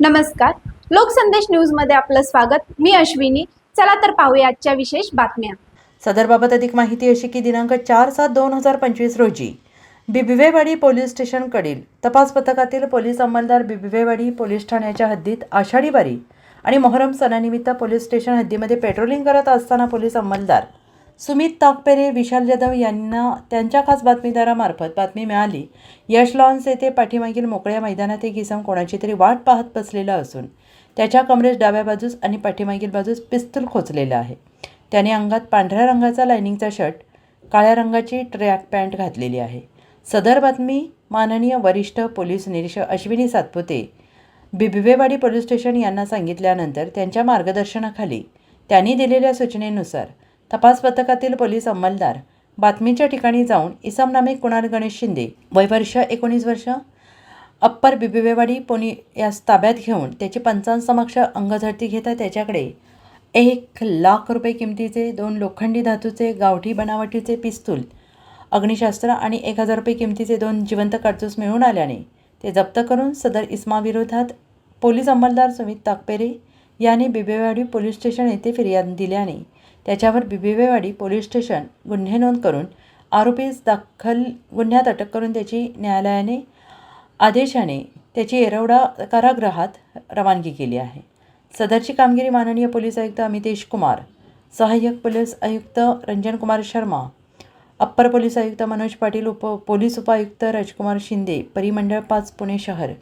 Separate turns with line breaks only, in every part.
नमस्कार. लोकसंदेश न्यूजमध्ये आपलं स्वागत. मी अश्विनी. चला तर पाहूया आजच्या विशेष बातम्या.
सदरबाबत अधिक माहिती अशी की दिनांक चार सात दोन हजार पंचवीस रोजी बिबिवेवाडी पोलीस स्टेशनकडील तपास पथकातील पोलीस अंमलदार बिबिवेवाडी पोलीस ठाण्याच्या हद्दीत आषाढी वारी आणि मोहरम सणानिमित्त पोलीस स्टेशन हद्दीमध्ये पेट्रोलिंग करत असताना पोलीस अंमलदार सुमित ताकपेरे विशाल जाधव यांना त्यांच्या खास बातमीदारामार्फत बातमी मिळाली. यश लॉन्स येथे पाठीमागील मोकळ्या मैदानात एक इसम कोणाची तरी वाट पाहत बसलेला असून त्याच्या कमरेस डाव्या बाजूस आणि पाठीमागील बाजूस पिस्तूल खोचलेलं आहे. त्याने अंगात पांढऱ्या रंगाचा लायनिंगचा शर्ट काळ्या रंगाची ट्रॅक पॅन्ट घातलेली आहे. सदर बातमी माननीय वरिष्ठ पोलीस निरीक्षक अश्विनी सातपुते बिबिवेवाडी पोलीस स्टेशन यांना सांगितल्यानंतर त्यांच्या मार्गदर्शनाखाली त्यांनी दिलेल्या सूचनेनुसार तपास पथकातील पोलीस अंमलदार. बातमीच्या ठिकाणी जाऊन इसम नामे कुणाल गणेश शिंदे वय वर्ष एकोणीस वर्ष अप्पर बिबिवेवाडी पोनी यास ताब्यात घेऊन त्याची पंचांसमक्ष अंगझडती घेता त्याच्याकडे एक लाख रुपये किमतीचे दोन लोखंडी धातूचे गावठी बनावटीचे पिस्तूल अग्निशास्त्र आणि एक हजार रुपये किमतीचे दोन जिवंत काडतूस मिळून आल्याने ते जप्त करून सदर इस्माविरोधात पोलीस अंमलदार सुमित ताकपेरे यांनी बिबेवाडी पोलीस स्टेशन येथे फिर्याद दिल्याने त्याच्यावर बिबिवेवाडी पोलीस स्टेशन गुन्हे नोंद करून आरोपीस दाखल गुन्ह्यात अटक करून त्याची न्यायालयाने आदेशाने त्याची येरवडा कारागृहात रवानगी केली आहे. सदरची कामगिरी माननीय पोलीस आयुक्त अमितेश कुमार सहाय्यक पोलीस आयुक्त रंजन कुमार शर्मा अप्पर पोलीस आयुक्त मनोज पाटील उप पोलीस उपायुक्त राजकुमार शिंदे परिमंडळ पाच पुणे शहर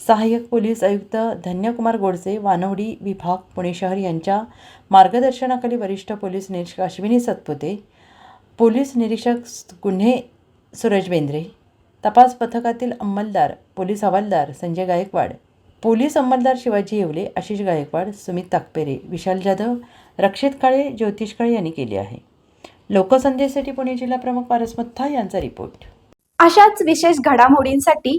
सहाय्यक पोलीस आयुक्त धन्यकुमार गोडसे वानवडी विभाग पुणे शहर यांच्या मार्गदर्शनाखाली वरिष्ठ पोलीस निरीक्षक अश्विनी सतपुते पोलीस निरीक्षक गुन्हे सूरज बेंद्रे तपास पथकातील अंमलदार पोलीस हवालदार संजय गायकवाड पोलीस अंमलदार शिवाजी येवले आशिष गायकवाड सुमित ताकपेरे विशाल जाधव रक्षित काळे ज्योतिष काळे यांनी केली आहे. लोकसंदेशसाठी पुणे जिल्हा प्रमुख पारसमत्था यांचा रिपोर्ट.
अशाच विशेष घडामोडींसाठी